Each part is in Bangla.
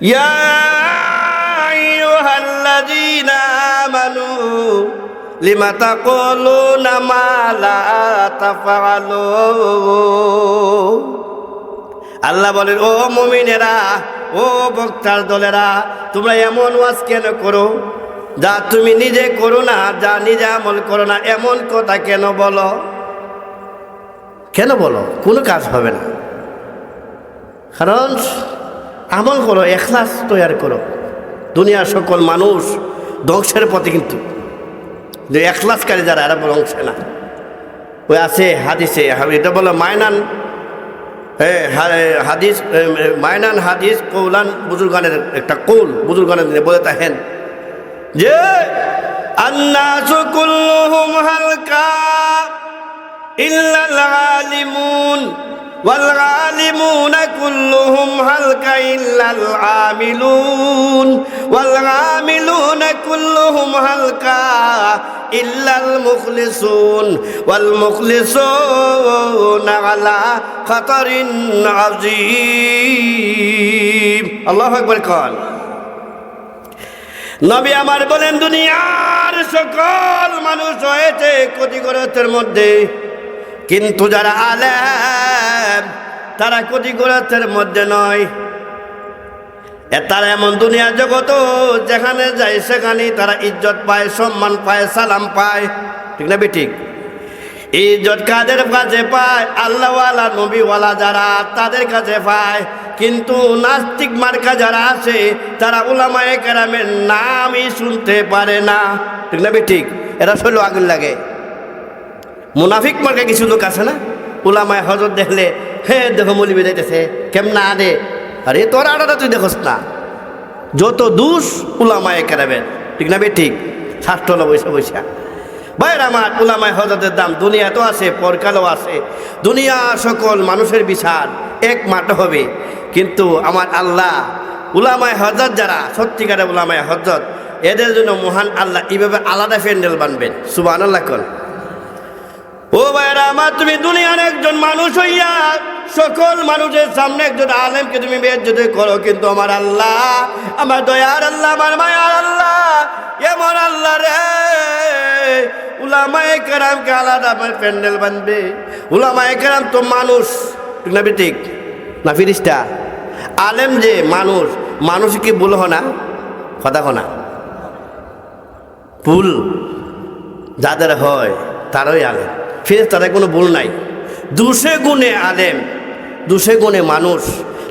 يا أيها الذين آمنوا لم تقولون ما لا تفعلون আল্লাহ বলেন ও মুমিনেরা ও বক্তার দলেরা তোমরা এমন ওয়াজ কেন করো যা তুমি নিজে করো না যা নিজে আমল করো না এমন কথা কেন বলো কেন বলো কোনো কাজ হবে না কারণ আমল করো, এখলাস তৈরি করো। দুনিয়ার সকল মানুষ ধ্বংসের পথে কিন্তু। যে এখলাসকারী যারা, এরা অংশে না। ওই আছে হাদিসে, এটা বলো মায়নান হাদিস মায়নান হাদিস কৌলান বুজুর্গানের একটা কৌল, বুজুর্গানের দিনে বলে থাকেন যে, আন্নাসু হালকা ইল্লাল আলিমুন। والعالمون كلهم هلك إلا العاملون والعاملون كلهم هلك إلا المخلصون والمخلصون على خطر عظيم الله أكبر قال নবী আমার বলেন দুনিয়ার সকল মানুষ হয়েছে ক্ষতিগ্রস্তের মধ্যে কিন্তু যারা আলেম, তারা ক্ষতিগ্রস্তের মধ্যে নয়। তারা এমন দুনিয়া জগত যেখানে যায় সেখানে তারা ইজ্জত পায়, সম্মান পায়, সালাম পায়। ঠিক না ঠিক ইজ্জত কাদের কাছে পায়? আল্লাহওয়ালা, নবীওয়ালা যারা তাদের কাছে পায়। কিন্তু নাস্তিক মার্কা যারা আছে, তারা উলামায়ে কেরামের নামই শুনতে পারে না। ঠিক না ঠিক এরা শৈল আগুন লাগে। মুনাফিক মার্কা কিছু লোক আছে না? উলামায় হজরত দেখলে, হে দেখো মলি বেজাইতেছে কেমনা আদে? আরে, তোর আড়াটা তুই দেখোস না। যত দুষ উলামায়ে কেরামের, ঠিক না ঠিক? স্বাস্থ্য হলো বৈশা বৈশা। বাইর আমার উলামায় হজরতের দাম দুনিয়া তো আছে, পরকালও আছে। দুনিয়া সকল মানুষের বিচার এক মাঠ হবে। কিন্তু আমার আল্লাহ, উলামায় হজরত যারা সত্যিকারে উলামায় হজরত, এদের জন্য মহান আল্লাহ এইভাবে আলাদা প্যান্ডেল বানবেন। সুবাহ আল্লাহ কল ও ভাইরা, আমার তুমি দুনিয়ার একজন মানুষ হইয়া, সকল মানুষের সামনে একজন আলেমকে তুমি বেজ্জতে করো, কিন্তু আমার আল্লাহ, আমার দয়ার আল্লাহ, আমার মায়ার আল্লাহ, এমন আল্লাহ রে। উলামায়ে কেরামকে আলাদা আমার প্যান্ডেল বানবে। উলামায়ে কেরাম তো মানুষ না ঠিক না ফিরিস্তা? আলেম যে মানুষ মানুষ কি ভুল হনা? কথা হনা। ভুল যাদের হয়, তারই আলেম। ফিরে তাদের কোনো ভুল নাই। দুশে গুণে আলেম দুশে গুণে মানুষ।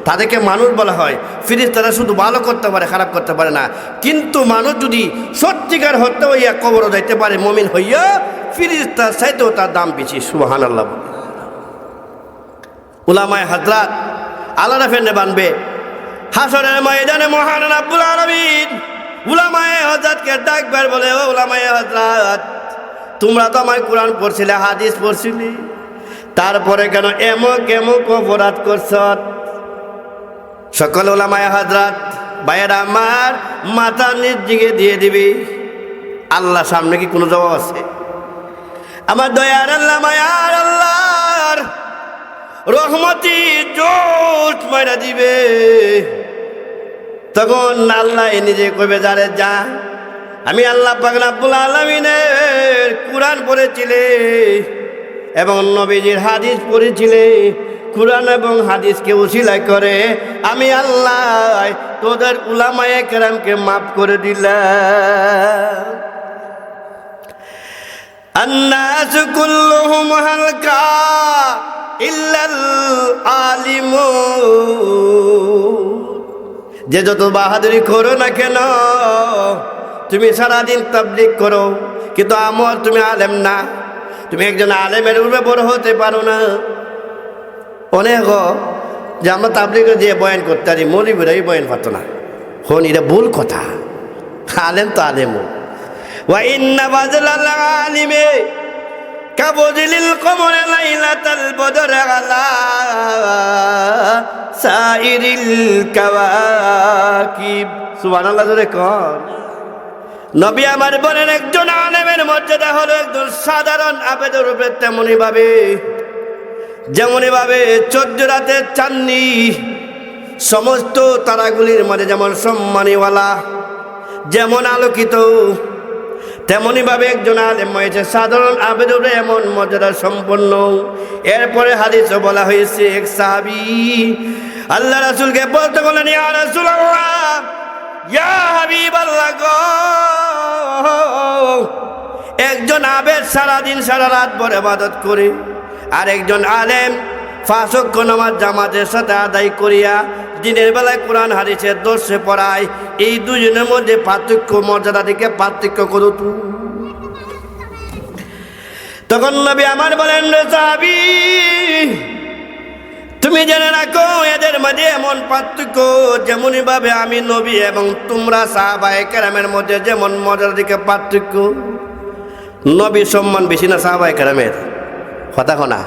তাদেরকে মানুষ বলা হয়। ফিরিস তারা শুধু ভালো করতে পারে, খারাপ করতে পারে না। কিন্তু মানুষ যদি সত্যিকার হতে হইয়া কবর যাইতে পারে, মমিন হইয়া ফিরিস তার চাইতেও তার দাম বেশি সুবাহান আল্লাহ। উলামায় হাজরাত আলাদা ফেন্ডে বানবে। হাসনের ময়দানে মহান আব্বুল আলমিন উলামায়ে হজরতকে ডাকবার বলে, ও উলামায়ে হজরত তোমরা তো আমায় কোরআন পড়ছিলে, হাদিস পড়ছিলে। তারপরে কেন এমক এমক অপরাধ করছ? সকল ওলামায় হাজরাত ভাইয়েরা আমার মাথা নিজ দিকে দিয়ে দিবি। আল্লাহ সামনে কি কোনো জবাব আছে? আমার দয়ার আল্লাহ, মায়ার আল্লাহর রহমতি জোট মারা দিবে। তখন আল্লাহ নিজে কবে যারে যা আমি আল্লাহ পাক রাব্বুল আলামিনের কোরআন পড়েছিলে এবং নবীজির হাদিস পড়েছিলে কোরআন এবং হাদিসকে উসিলা করে আমি আল্লাহ তোদের উলামায়ে কেরামকে মাফ করে দিলাম الناس كلهم هلكا إلا العالمون যে যত বাহাদুরি করো না কেন তুমি সারাদিন তাবলিক করো, কিন্তু আমল তুমি আলেম না। তুমি একজন আলেমের উপরে বড় হতে পারো না। অনেক যে আমরা তাবলিকে দিয়ে বয়ান করতে পারি মরিবরাই বয়ান পারতো না। হন, এটা ভুল কথা। আলেম তো আলেম। আলিমে কাবজিলিল কমর লাইলাতাল বদর আলা সাইরিল কাওয়াকিব। সুবহানাল্লাহ জোরে কর নবী আমার বলেন, একজন আলেমের মর্যাদা হলো একজন সাধারণ আবেদের রূপে তেমনই ভাবে যেমনই ভাবে চোদ্দ রাতের চাননি, সমস্ত তারাগুলির মাঝে যেমন সম্মানীওয়ালা, যেমন আলোকিত তেমনইভাবে একজন আলেম হয়েছে, সাধারণ আবেদন এমন মর্যাদা সম্পন্ন। এরপরে হাদিসও বলা হয়েছে, এক সাহাবি আল্লাহ রাসুলকে বলতে বলেন ইয়া একজন আবেদ সারাদিন সারা রাত ভর ইবাদত করে আর একজন আলেম ফাঁসক্য নামাজ জামাতের সাথে আদায় করিয়া দিনের বেলায় কোরআন হারিসের দর্শে পড়ায় এই দুজনের মধ্যে পার্থক্য মর্যাদা থেকে পার্থক্য করো তু। তখন নবী আমার বলেন সাহাবী, তুমি জেনে রাখো, এদের মাঝে এমন পার্থক্য। যেমনই ভাবে আমি নবী এবং তোমরা সাহাবায়ে কেরামের মধ্যে যেমন মজার দিকে পার্থক্য। নবীর সম্মান বেশি না সাহাবায়ে কেরামের? কথা কনা।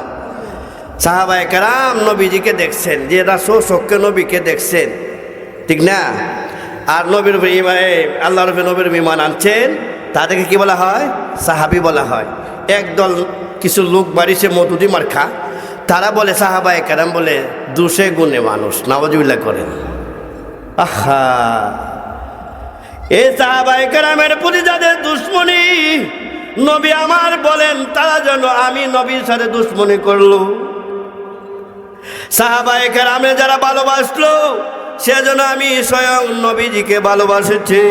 সাহাবায়ে কেরাম নবীজিকে দেখছেন, যে রাসো সক্য নবীকে দেখছেন। ঠিক না? আর নবীর আল্লাহ উপরে নবীর বিমান আনছেন, তাদেরকে কি বলা হয়? সাহাবি বলা হয়। একদল কিছু লোক বাড়িছে মধুদি মার্খা তারা বলে, সাহাবায়ে কেরাম বলে, দুশে গুণে মানুষ নওয়াজুবিল্লাহ করেন। আহা! এ সাহাবায়ে কেরামের প্রতি যাদের দুশ্মনী, নবী আমার বলেন, তারা যেন আমি নবীর সাথে দুশ্মনী করল। সাহাবায়ে কেরামে যারা ভালোবাসলো সেজন্য আমি স্বয়ং নবীজিকে ভালোবাসেছি।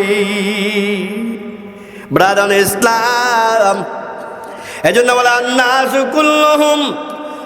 ব্রাদান ইসলাম, এজন্য বলে, আন্নাসু কুল্লুহুম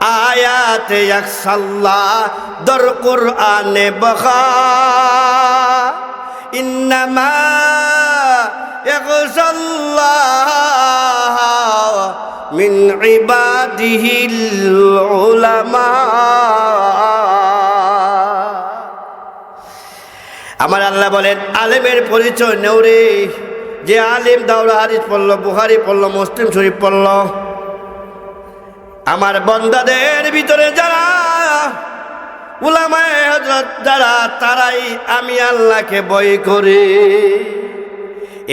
আয়াত ইয়াকসাল্লাহ দর কুরআনে বখা। ইন্নামা ইয়াকসাল্লাহ মিন ইবাদিহিল উলামা। আমার আল্লাহ বলেন, আলেমের পরিচয় নেও রে। যে আলিম দাওরা হারিস পড়ল বুহারি পড়ল, মুসলিম শরীফ পড়ল। আমার বন্দাদের ভিতরে যারা, উলামায় হজরত যারা, তারাই আমি আল্লাহকে বই করে।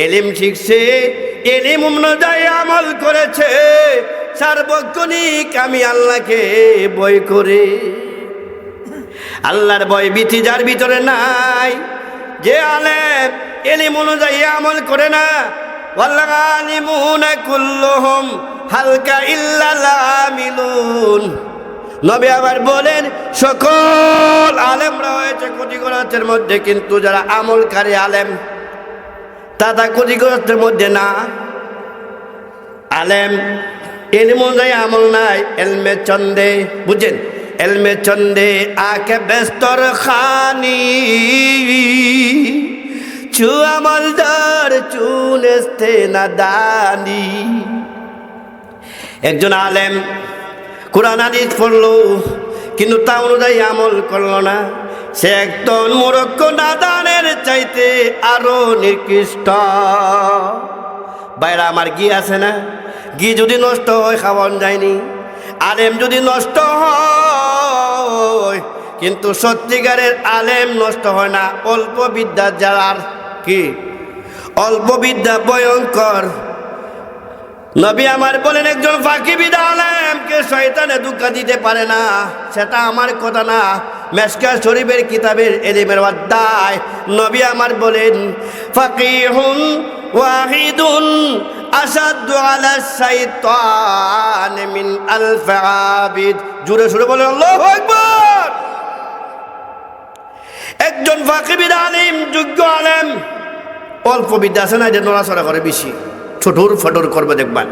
এলিম শিখছে এলিম অনুযায়ী আমল করেছে, সার্বক্ষণিক আমি আল্লাহকে বই করে। আল্লাহর বয় বিধি যার ভিতরে নাই, যে আলেম এলিম অনুযায়ী আমল করে না ওয়াল্লালিমুনা কুল্লুহুম হালকা ইল্লাল আমিলুন নবী আবার বলেন, সকল আলেমরা হয়েছে ক্ষতিগ্রস্তের মধ্যে, কিন্তু যারা আমলকারী আলেম তারা ক্ষতিগ্রস্তের মধ্যে না। আলেম এলিম অনুযায়ী আমল নাই এলমে চন্দে, বুঝছেন? এলমে চন্দে আকে বেস্তর খানি। চু আমলদার চুনেস্তে না দানি। একজন আলেম, কোরআন, হাদিস পড়ল, কিন্তু তা অনুযায়ী আমল করল না। সে একজন মোরক্ষ নাদানের চাইতে আরও নিকৃষ্ট। বাইরা আমার ঘি আছে না? ঘি যদি নষ্ট হয়, খাওয়ান যায়নি। আলেম যদি নষ্ট হয়, কিন্তু সত্যিকারের আলেম নষ্ট হয় না। অল্প বিদ্যা যার কি? অল্প বিদ্যা ভয়ঙ্কর। নবী আমার বলেন, একজন ফাঁকিবিদ আলেমকে শয়তানে দুঃখ দিতে পারে না। সেটা আমার কথা না। মেসকা শরীফের কিতাবের এলিমের অধ্যায়। নবী আমার বলেন ফাঁকি ফাকিহুন ওয়াহিদুন মিন আলফ আবিদ। সুরে বলেন একজন ফাঁকিবিদ আলিম, যোগ্য আলেম, অল্প বিদ্যা আছে না যে নড়াচড়া করে বেশি। ছোটর ফটর করবে দেখবেন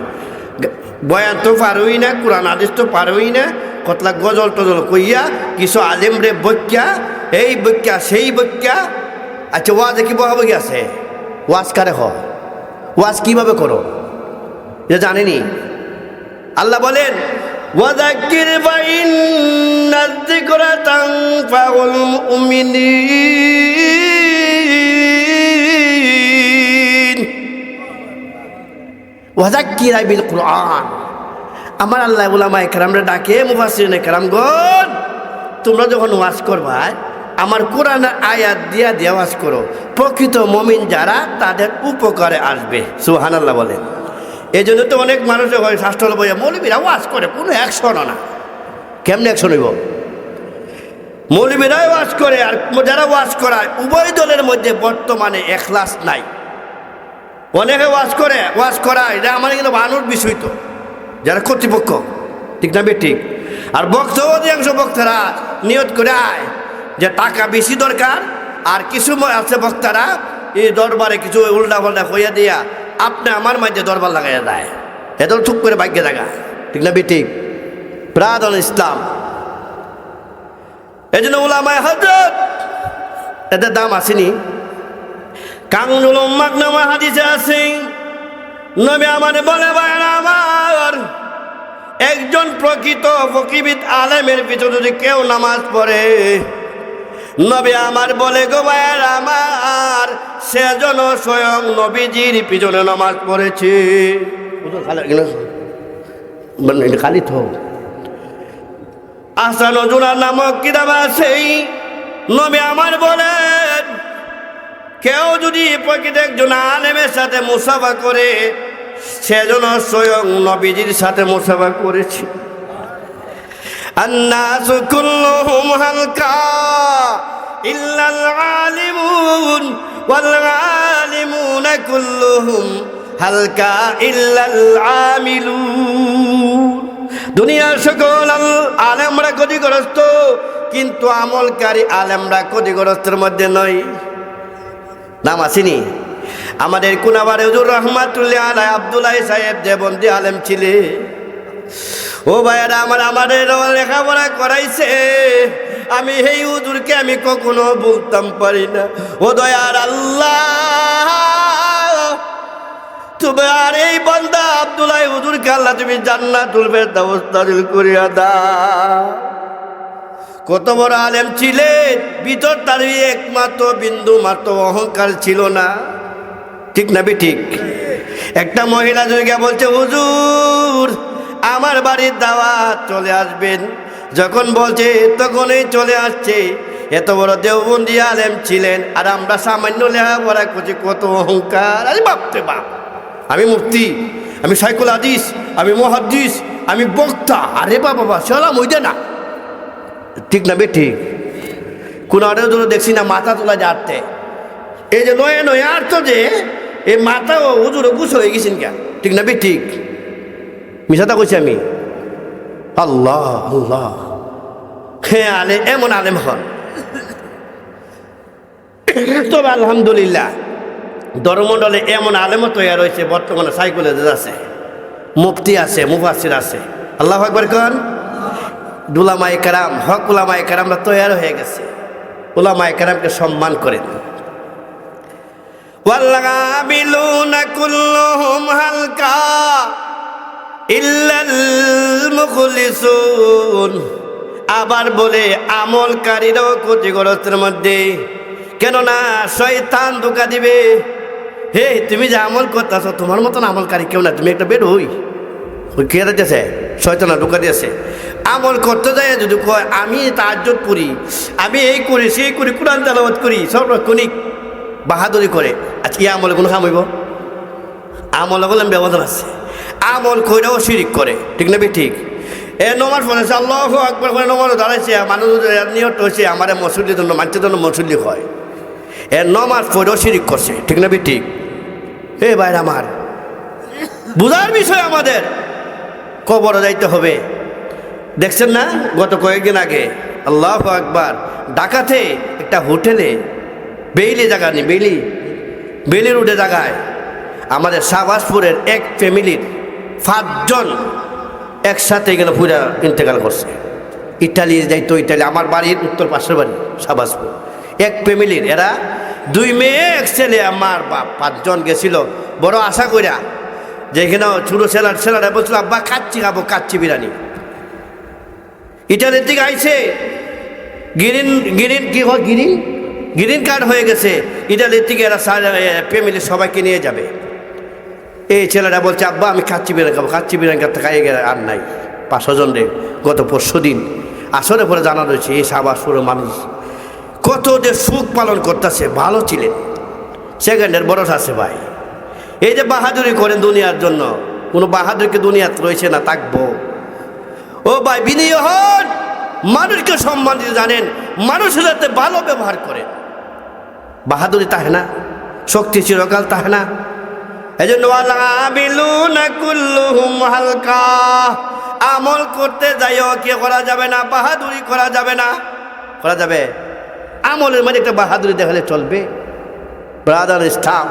বয়ান তো পারোই না, কোরআন আদেশ তো পারোই না, কতলা গজল টজল কইয়া কিছু আলেম রে বৈক্যা এই বৈক্যা সেই বৈক্যা আচ্ছা ওয়াজ কি বহাবো আছে? ওয়াজ কারে হ? ওয়াজ কীভাবে করো? এটা জানেনি? আল্লাহ বলেন ওয়াদাক্কির ফাইন্না যিকরা তানফাউল মুমিনিন। ওয়াজাক্কিরা বিল কোরআন। আমার আল্লাহ উলামা একরামরা ডাকে মুফাসিরিন একরাম গণ, তোমরা যখন ওয়াজ করবা, আমার কোরআনের আয়াত দিয়া দিয়া ওয়াজ করো। প্রকৃত মমিন যারা, তাদের উপকারে আসবে। সুহান আল্লাহ বলে এই জন্য তো অনেক মানুষ হয় শাস্ত্র বইয়া, মৌলবীরা ওয়াজ করে, কোনো অ্যাকশনও না। কেমনে অ্যাকশন হইব? মৌলবীরাই ওয়াজ করে, আর যারা ওয়াজ করায়, উভয় দলের মধ্যে বর্তমানে এখলাস নাই। অনেকে ওয়াজ করে, ওয়াজ করায় এটা আমার কিন্তু মানুষ বিষয় তো। যারা কর্তৃপক্ষ, ঠিক না ঠিক আর বক্ত অধিকাংশ বক্তারা নিয়ত করে আয় যে টাকা বেশি দরকার, আর কিছু আছে বক্তারা, এই দরবারে কিছু উল্টা পাল্টা হইয়া দিয়া, আপনি আমার মাঝে দরবার লাগাইয়া দেয়। এত চুপ করে ভাগ্যে দেখা ঠিক না ঠিক প্রাদন ইসলাম। এই জন্য ওলামায় হজরত এদের দাম আসেনি। কাঙ্গুল মাগনামা হাদিসে আছে, নবী আমার বলে, ভাইয়ের আমার, একজন প্রকৃত ফকিবিদ আলেমের পিছনে যদি কেউ নামাজ পড়ে, নবী আমার বলে, গো ভাইয়ের আমার সেজন স্বয়ং নবীজির পিছনে নামাজ পড়েছে। খালি তো আসা নজুরা নামক কিতাব আছে, নবী আমার বলেন কেউ যদি প্রকৃত একজন আলেমের সাথে মুসাফা করে সেজন্য স্বয়ং নবীজির সাথে মুসাফা করেছে الناس كلهم هلكا إلا العالمون والعالمون كلهم هلكا إلا العاملون দুনিয়ার সকল আল- আলেমরা ক্ষতিগ্রস্ত কিন্তু আমলকারী আলেমরা ক্ষতিগ্রস্তের মধ্যে নয় নাম আসেনি। আমাদের কুনাবার হুজুর রহমাতুল্লাহ আলাই আবদুল্লাহ সাহেব দেবন্দি আলেম ছিলে ও ভাইয়ারা, আমার আমাদের লেখাপড়া করাইছে। আমি সেই হুজুরকে আমি কখনো বলতাম পারি না। ও দয়ার আল্লাহ, তুমি আর এই বান্দা আবদুল্লাহ হুজুরকে আল্লাহ তুমি জান্নাত তুলবে ব্যবস্থা করিয়া দাও। কত বড় আলেম ছিলেন ভিতর তার একমাত্র বিন্দু মাত্র অহংকার ছিল না। ঠিক না ঠিক? একটা মহিলা জয়গা বলছে, হুজুর, আমার বাড়ির দাওয়াত চলে আসবেন। যখন বলছে, তখনই চলে আসছে। এত বড় দেওবন্দি আলেম ছিলেন, আর আমরা সামান্য লেখাপড়া করছি, কত অহংকার। আরে বাপরে বাপ! আমি মুক্তি আমি সাইকুল আদিস আমি মহাদিস আমি বক্তা। আরে বাবা বাবা চলাম ওই না। ঠিক না বে ঠিক? কোন ধরো দেখছি না, মাথা তোলা যাচ্ছে। এই যে নয় নয় আর তো যে, এই মাথা ও হুজুর গুছ হয়ে গেছেন কে ঠিক না ঠিক? মিশাতা কইছি আমি। আল্লাহ আল্লাহ। হ্যাঁ আলে এমন আলেম হন। তবে আলহামদুলিল্লাহ, ধর্মমণ্ডলে এমন আলেমও তৈরি রয়েছে বর্তমানে সাইকেলে আছে, মুফতি আছে মুফাসির আছে। আল্লাহ একবার কন। দুলামাই কারাম হক উলামাই কারামরা তৈরি হয়ে গেছে উলামাই কারামকে সম্মান করেন والعاملون كلهم هلكا إلا المخلصون আবার বলে আমলকারীরাও ক্ষতিগ্রস্তের মধ্যে কেননা শয়তান ধোকা দিবে হে তুমি যে আমল করতেছ তোমার মতন আমলকারী কেউ না তুমি একটা বের হই ওই কে দিয়েছে শয়তানা ঢুকা দিয়েছে আমল করতে যায় যদি কয়, আমি তাজ্জত করি, আমি এই করি, সেই করি, কোরআন তালাবাদ করি সব রক্ষণিক বাহাদুরি করে, আজকে আমলে কোনো কাম হইব? আমল বলেন ব্যবধান আছে। আমল কইরাও শিরিক করে, ঠিক না ঠিক। এ নমাজ পড়েছে, আল্লাহ একবার করে নমাজ দাঁড়াইছে, মানুষ নিহত হয়েছে, আমার মসুলির জন্য, মানুষের জন্য মসুলি হয়। এ নমাজ পড়েও শিরিক করছে, ঠিক না ঠিক। এ ভাইর আমার, বুঝার বিষয় আমাদের, কবর যাইতে হবে। দেখছেন না? গত কয়েকদিন আগে। আল্লাহ আকবার। ডাকাতে একটা হোটেলে, বেইলি জায়গা নেই, বেইলি। বেইলি রোডে জায়গায় আমাদের শাহবাজপুরের এক ফ্যামিলির পাঁচজন একসাথে গেলে পুরা ইন্তেকাল করছে। ইটালি যাইতো ইটালি আমার বাড়ির উত্তর পাশের বাড়ি, শাহবাজপুর। এক ফ্যামিলির, এরা দুই মেয়ে, এক ছেলে, আমার বাপ, পাঁচজন গেছিল। বড় আশা কইরা যেখানে ছোটো ছেলার, ছেলেরা বলছিল, আব্বা খাচ্ছি খাব খাচ্ছি বিরিয়ানি। ইটালির দিকে আইছে। গ্রিন গ্রিন কি হয়? গ্রিন? গ্রিন কার্ড হয়ে গেছে। ইটালির থেকে এরা ফ্যামিলি সবাইকে নিয়ে যাবে। এই ছেলেটা বলছে আব্বা আমি খাচ্ছি বিরিয়ানি খাব খাচ্ছি বিরিয়ানি খাতে খাইয়ে গেলে আর নাই। পাঁচশো জন রে গত পরশু দিন। আসলে পরে জানা রয়েছে এই সাবা সুরো মানুষ কত যে সুখ পালন করতেছে ভালো ছিলেন। সেকেন্ডের বরস আছে ভাই। এই যে বাহাদুরি করেন দুনিয়ার জন্য কোনো বাহাদুরকে দুনিয়াত রয়েছে না থাকব। ও ভাই বিনয় হন মানুষকে সম্মান দিতে জানেন মানুষের সাথে ভালো ব্যবহার করেন বাহাদুরি তাহে না, শক্তি চিরকাল তাহে না। এই জন্য হালকা। আমল করতে যাইও, কে করা যাবে না, বাহাদুরি করা যাবে না। করা যাবে? আমলের মধ্যে একটা বাহাদুরি দেখালে চলবে। ব্রাদার স্টাফ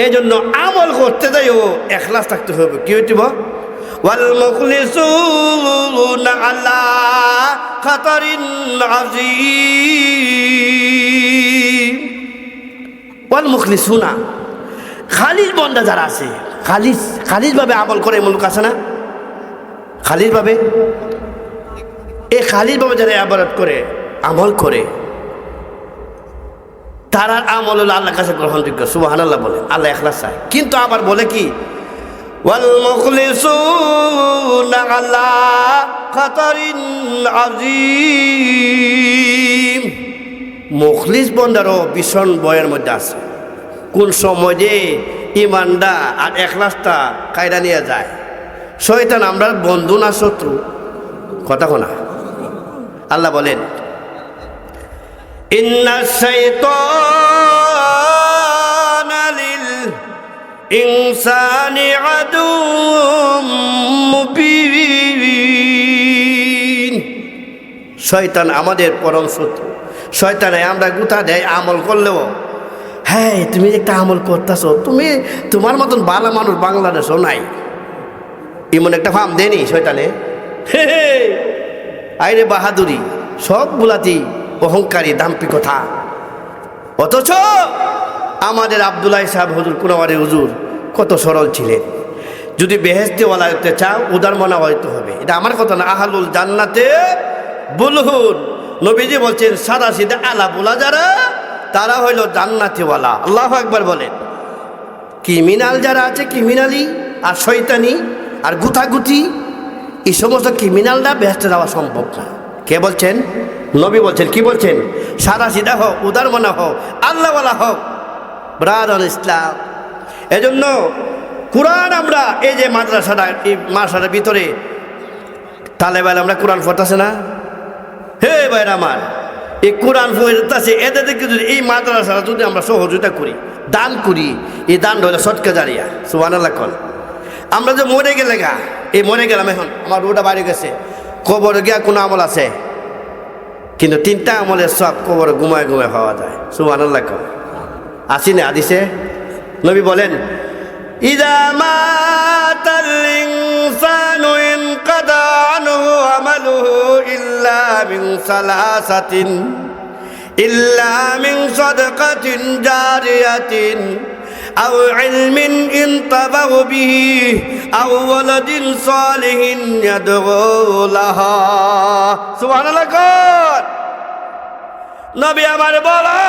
এই জন্য আমল করতে যাইও, এখলাস থাকতে হবে। কি হইতে আলা খাতারিন আযীম ওয়াল মুখলিসুনা খালিজ বন্দা যারা আছে খালিজ খালিজভাবে আমল করে এমন লোক আছে না? খালিজভাবে এই খালিজভাবে যারা আবাদত করে, আমল করে, তারার আমল হলো আল্লাহর কাছে গ্রহণযোগ্য। আল্লাহ বলে, আল্লাহ এখলাস চায়। কিন্তু আবার বলে কি? মুখলিসুনা আলা খাতারিন আযীম মুখলিস বন্দারও ভীষণ বয়ের মধ্যে আছে। কোন সময় যে ইমানটা আর এখলাসটা কায়দা নিয়ে যায়। শয়তান, আমরা বন্ধু না শত্রু? কথা কোনা আল্লাহ বলেন ইন্না শাইতান লিল ইনসানি মুবিন। শয়তান আমাদের পরম শত্রু। শয়তানে আমরা গুতা দেয়, আমল করলেও। হ্যাঁ তুমি একটা আমল করতেছো, তুমি তোমার মতন বালা মানুষ বাংলাদেশও নাই। এমন একটা ফার্ম দেনি শয়তানে। আইরে বাহাদুরি সব গুলাতি অহংকারী দাম্পি কথা অথচ আমাদের আবদুল্লাহ সাহেব হুজুর কুনাওয়ারি হুজুর কত সরল ছিলেন যদি বেহেস্তিওয়ালা হতে চাও উদার মনা হইতে হবে। এটা আমার কথা না, আহালুল জান্নাতে বুলহুন নবীজি বলছেন সাদা সিধা আলা বোলা যারা তারা হইল জান্নাতিওয়ালা। আল্লাহ একবার বলেন। ক্রিমিনাল যারা আছে, ক্রিমিনালি আর শৈতানি আর গুতাগুতি, এই সমস্ত ক্রিমিনালরা বেহেস্তে যাওয়া সম্ভব না। কে বলছেন? নবী বলছেন, কি বলছেন? সাদা সিদা হোক উদার মনা হোক, আল্লাহওয়ালা হোক, ব্রাদার ইসলাম। এজন্য কোরআন আমরা এই যে মাদ্রাসাটা, এই মাদ্রাসাটার ভিতরে তালেবেলা আমরা কোরআন পড়তেছে না? হে ভাইর আমার, এই কোরআন পড়তেছে, এদের যদি এই মাদ্রাসাটা যদি আমরা সহযোগিতা করি, দান করি, এই দান হলে সটকে জারিয়া সুবান আল্লাহ কল। আমরা যে মরে গেলে গা, এই মরে গেলাম এখন, আমার রোডা বাড়ি গেছে, কবর গিয়া কোনো আমল আছে? কিন্তু তিনটা আমলের সব কবর ঘুমায় ঘুমায় পাওয়া যায় সুবান আল্লাহ কল আসিনে আদিসে নবী বলেন ইদা মাতাল ইনসানু ইনকাদা আনহু আমালুহু ইল্লা মিন সালাসাতিন ইল্লা মিন সাদাকাতিন জারিয়াতিন أو علم انتبه به أو ولد صالح يدعو لها سبحان الله قال নবী আমার বলে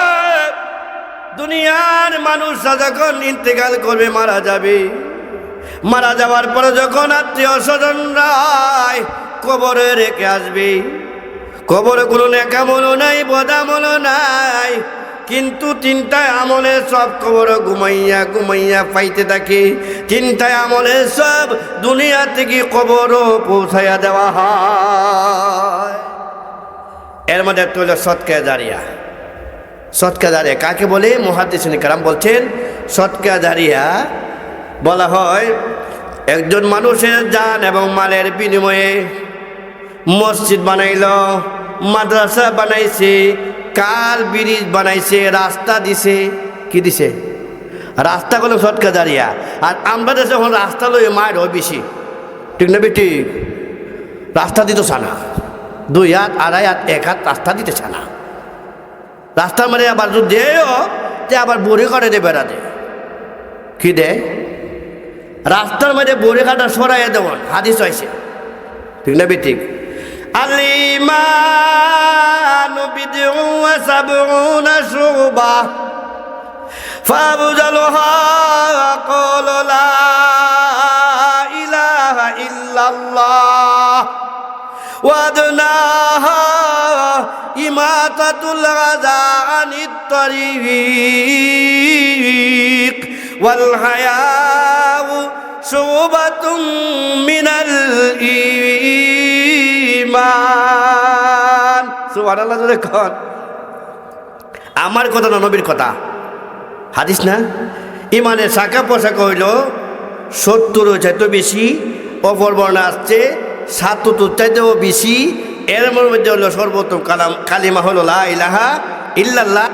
দুনিয়ার মানুষরা যখন ইন্তেকাল করবে, মারা যাবে। মারা যাওয়ার পরে যখন আত্মীয় স্বজনরাই কবরে রেখে আসবে কবরে কোনো নেকামলও নাই বদামলও নাই, কিন্তু তিনটায় আমলে সব কবর ঘুমাইয়া ঘুমাইয়া পাইতে থাকে। তিনটায় আমলে সব দুনিয়া থেকে কবরও পৌঁছাইয়া দেওয়া হয়। এর মধ্যে তৈল সৎকে দাঁড়িয়া সৎকা দাঁড়িয়া কাকে বলে? মহাদিসিনী কারাম বলছেন সৎকা দাঁড়িয়া বলা হয় একজন মানুষের যান এবং মালের বিনিময়ে মসজিদ বানাইল, মাদ্রাসা বানাইছে, কাল ব্রিজ বানাইছে, রাস্তা দিছে। কি দিছে? রাস্তা করলাম সৎকা দাঁড়িয়া আর আমরা দেশে এখন রাস্তা লই মায়ের হয় বেশি, ঠিক না বেটি? রাস্তা দিত না। দুই হাত, আড়াই হাত, এক হাত রাস্তা দিতে না। রাস্তার মানে আবার যদি দেও তে আবার বড়ি কাটে দে বেড়া দে কি দে রাস্তার মধ্যে বড়ি কাটা সরাইয়া দেওয়ান হাদিস হয়েছে ঠিক না ঠিক আলিমান বিদউ ওয়া সাবউনা শুবা فأبجلها قال لا إله إلا الله وأدناها ইমাতাতুল গাজা তরিক ওয়াল হায়াউ শুবাতুম মিনাল ঈমান। সুবহানাল্লাহ কোন। আমার কথা না, নবীর কথা? হাদিস না? ইমানে শাখা পোশাক হইল সত্তর চাইতে বেশি, অপর বর্ণা আসছে সাতত্তর চাইতেও বেশি এর মধ্যে হলো সর্বোত্তম কালাম কালিমা হলো লা ইলাহা ইল্লাল্লাহ।